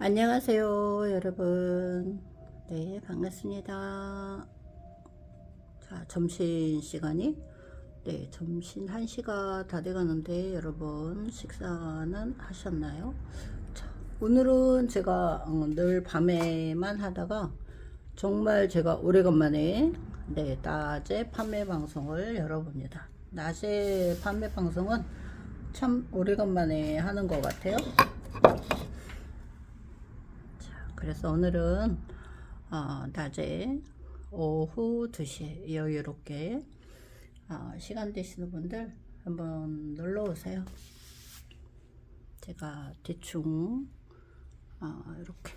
안녕하세요, 여러분. 네, 반갑습니다. 자, 점심 시간이 네, 점심 1시가 다 돼가는데 여러분 식사는 하셨나요? 자, 오늘은 제가 어, 늘 밤에만 하다가 정말 제가 오래간만에 네, 낮에 판매 방송을 열어봅니다. 낮에 판매 방송은 참 오래간만에 하는 것 같아요. 자, 그래서 오늘은 어, 낮에 오후 2시에 여유롭게 어, 시간 되시는 분들 한번 놀러 오세요. 제가 대충 어, 이렇게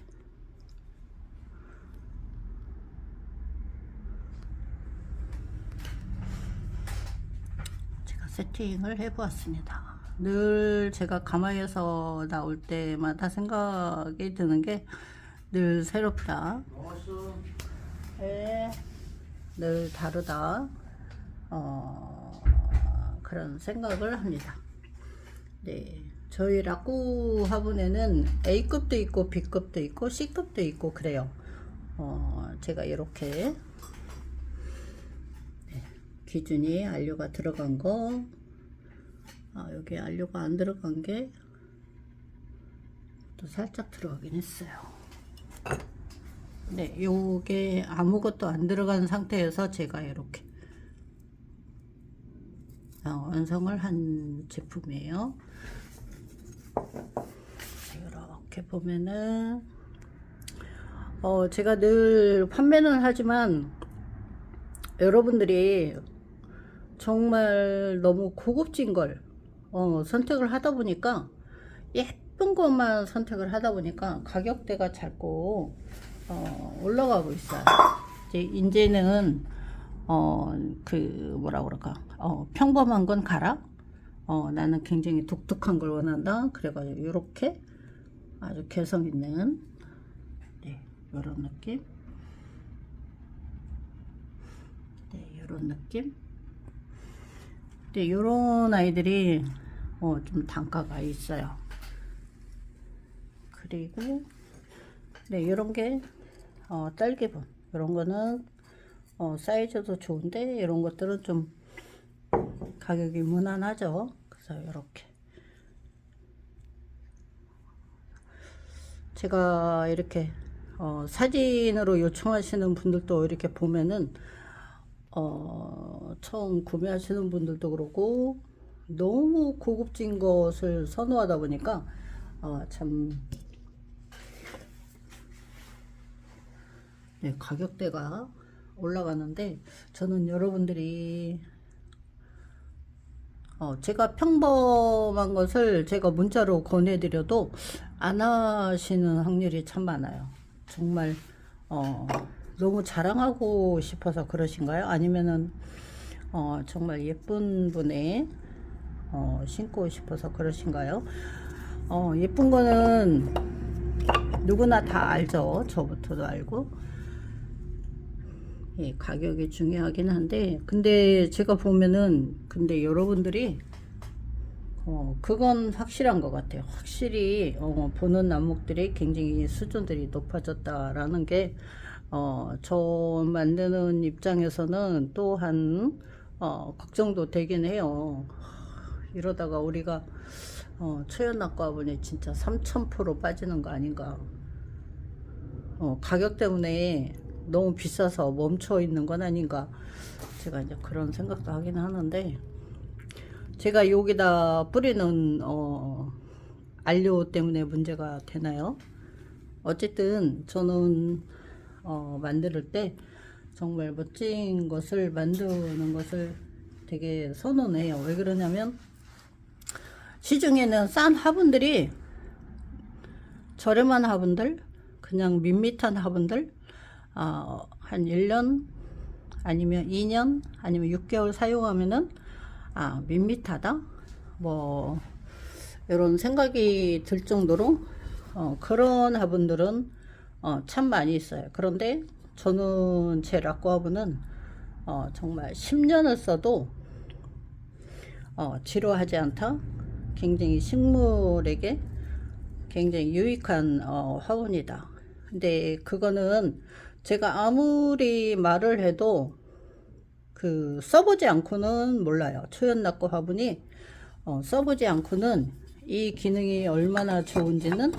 제가 세팅을 해보았습니다. 늘 제가 가마에서 나올 때마다 생각이 드는 게 늘 새롭다. 네, 늘 다르다. 어, 그런 생각을 합니다. 네. 저희 라꾸 화분에는 A급도 있고 B급도 있고 C급도 있고 그래요. 어, 제가 이렇게 네, 기준이 안료가 들어간 거 아, 여기 안료가 안 들어간 게 또 살짝 들어가긴 했어요. 네, 요게 아무것도 안 들어간 상태에서 제가 이렇게 어, 완성을 한 제품이에요. 이렇게 보면은 어, 제가 늘 판매는 하지만 여러분들이 정말 너무 고급진 걸 어, 선택을 하다 보니까 예쁜 것만 선택을 하다 보니까 가격대가 자꾸 어, 올라가고 있어요. 이제 이제는 어, 그 뭐라 그럴까 어, 평범한 건 가라. 어, 나는 굉장히 독특한 걸 원한다. 그래가지고 이렇게 아주 개성 있는 네, 이런 느낌. 네, 이런 느낌. 네, 이런 아이들이 어, 좀 단가가 있어요. 그리고 네, 이런 게 어, 딸기분. 이런 거는 어, 사이즈도 좋은데 이런 것들은 좀 가격이 무난하죠. 그래서 이렇게 제가 이렇게 어, 사진으로 요청하시는 분들도 이렇게 보면은 어, 처음 구매하시는 분들도 그렇고 너무 고급진 것을 선호하다 보니까 어, 참 네, 가격대가 올라가는데 저는 여러분들이 어, 제가 평범한 것을 제가 문자로 권해드려도 안 하시는 확률이 참 많아요. 정말 어, 너무 자랑하고 싶어서 그러신가요? 아니면은 어, 정말 예쁜 분의 어, 신고 싶어서 그러신가요? 어, 예쁜 거는 누구나 다 알죠. 저부터도 알고. 예, 가격이 중요하긴 한데 근데 제가 보면은 근데 여러분들이 어 그건 확실한 것 같아요. 확실히 어 보는 난목들이 굉장히 수준들이 높아졌다라는 게 어 저 만드는 입장에서는 또한 어 걱정도 되긴 해요. 이러다가 우리가 어 초연학과 분이 진짜 3000% 빠지는 거 아닌가. 어 가격 때문에 너무 비싸서 멈춰 있는 건 아닌가 제가 이제 그런 생각도 하긴 하는데 제가 여기다 뿌리는 어 안료 때문에 문제가 되나요? 어쨌든 저는 어 만들 때 정말 멋진 것을 만드는 것을 되게 선호해요. 왜 그러냐면 시중에는 싼 화분들이 저렴한 화분들, 그냥 밋밋한 화분들 어, 한 1년 아니면 2년 아니면 6개월 사용하면은 아 밋밋하다? 뭐 이런 생각이 들 정도로 어, 그런 화분들은 어, 참 많이 있어요. 그런데 저는 제 락구 화분은 어, 정말 10년을 써도 어, 지루하지 않다? 굉장히 식물에게 굉장히 유익한 어, 화분이다. 근데 그거는 제가 아무리 말을 해도 그 써보지 않고는 몰라요. 초연낙고 화분이 어, 써보지 않고는 이 기능이 얼마나 좋은지는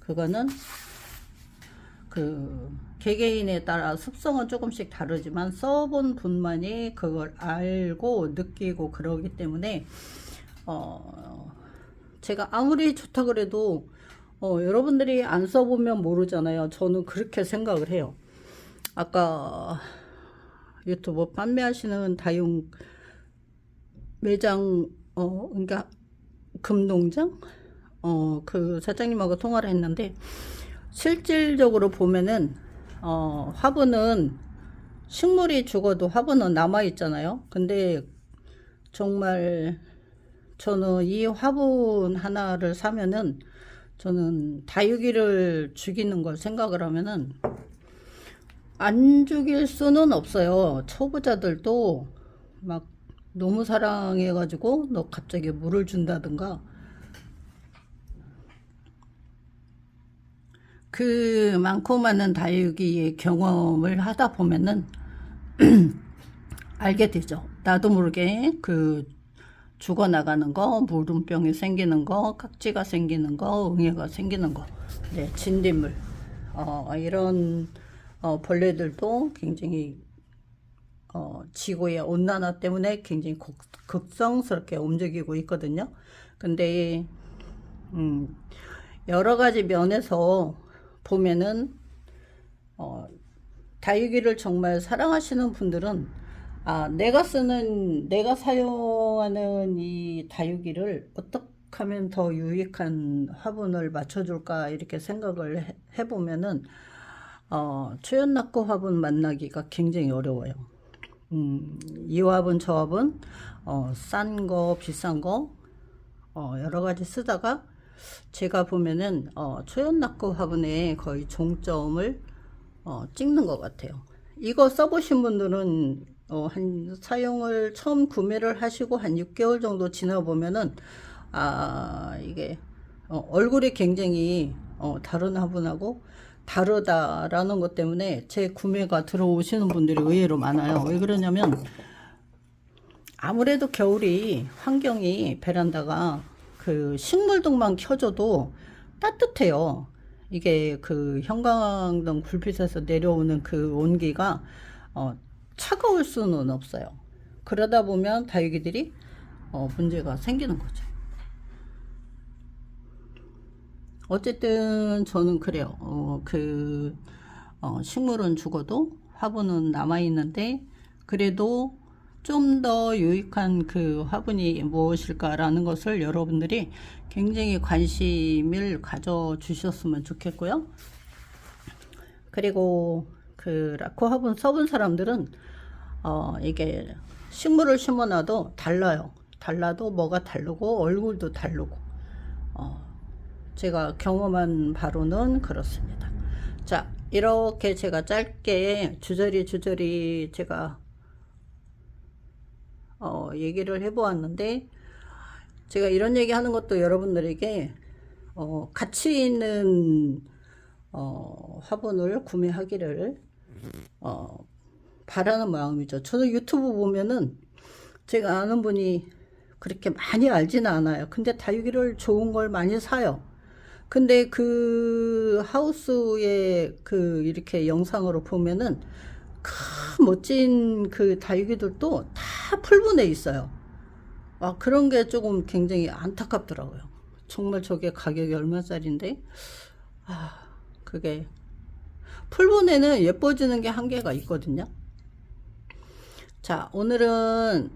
그거는 그 개개인에 따라 습성은 조금씩 다르지만 써본 분만이 그걸 알고 느끼고 그러기 때문에 어 제가 아무리 좋다 그래도 어 여러분들이 안 써보면 모르잖아요. 저는 그렇게 생각을 해요. 아까 유튜브 판매하시는 다용 매장 어 그러니까 금농장 어 그 사장님하고 통화를 했는데 실질적으로 보면은 어 화분은 식물이 죽어도 화분은 남아 있잖아요. 근데 정말 저는 이 화분 하나를 사면은 저는 다육이를 죽이는 걸 생각을 하면은 안 죽일 수는 없어요. 초보자들도 막 너무 사랑해가지고 너 갑자기 물을 준다든가 그 많고 많은 다육이의 경험을 하다 보면은 알게 되죠. 나도 모르게 그 죽어나가는 거, 물음병이 생기는 거, 깍지가 생기는 거, 응애가 생기는 거, 네, 진딧물, 어, 이런 어, 벌레들도 굉장히 어, 지구의 온난화 때문에 굉장히 곡, 극성스럽게 움직이고 있거든요. 근데 음, 여러 가지 면에서 보면은 어, 다육이를 정말 사랑하시는 분들은 아, 내가 쓰는 내가 사용하는 이 다육이를 어떻게 하면 더 유익한 화분을 맞춰줄까 이렇게 생각을 해, 해보면은 어, 초연낙고 화분 만나기가 굉장히 어려워요. 음, 이 화분 저 화분 어, 싼 거 비싼 거 어, 여러 가지 쓰다가 제가 보면은 어, 초연낙고 화분에 거의 종점을 어, 찍는 것 같아요. 이거 써보신 분들은 어, 한 사용을 처음 구매를 하시고 한 6개월 정도 지나 보면은 아 이게 어, 얼굴이 굉장히 어, 다른 화분하고 다르다라는 것 때문에 제 구매가 들어오시는 분들이 의외로 많아요. 왜 그러냐면 아무래도 겨울이 환경이 베란다가 그 식물등만 켜줘도 따뜻해요. 이게 그 형광등 불빛에서 내려오는 그 온기가 어, 차가울 수는 없어요. 그러다 보면 다육이들이 어, 문제가 생기는 거죠. 어쨌든 저는 그래요. 어, 그 어, 식물은 죽어도 화분은 남아 있는데 그래도 좀 더 유익한 그 화분이 무엇일까라는 것을 여러분들이 굉장히 관심을 가져 주셨으면 좋겠고요. 그리고 그 라코 화분 써본 사람들은 어 이게 식물을 심어놔도 달라요. 달라도 뭐가 다르고 얼굴도 다르고 어 제가 경험한 바로는 그렇습니다. 자 이렇게 제가 짧게 주저리 주저리 제가 어 얘기를 해보았는데 제가 이런 얘기 하는 것도 여러분들에게 어 가치 있는 어 화분을 구매하기를 어, 바라는 마음이죠. 저도 유튜브 보면은 제가 아는 분이 그렇게 많이 알지는 않아요. 근데 다육이를 좋은 걸 많이 사요. 근데 그 하우스에 그 이렇게 영상으로 보면은 큰 멋진 그 다육이들도 다 풀분해 있어요. 아, 그런 게 조금 굉장히 안타깝더라고요. 정말 저게 가격이 얼마짜리인데, 아, 그게 풀분에는 예뻐지는 게 한계가 있거든요. 자, 오늘은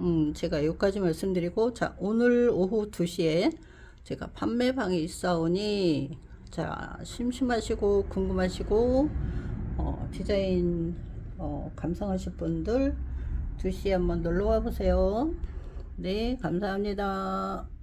음, 제가 여기까지 말씀드리고 자, 오늘 오후 2시에 제가 판매방에 있어오니 자, 심심하시고 궁금하시고 어, 디자인 어, 감상하실 분들 2시에 한번 놀러 와 보세요. 네, 감사합니다.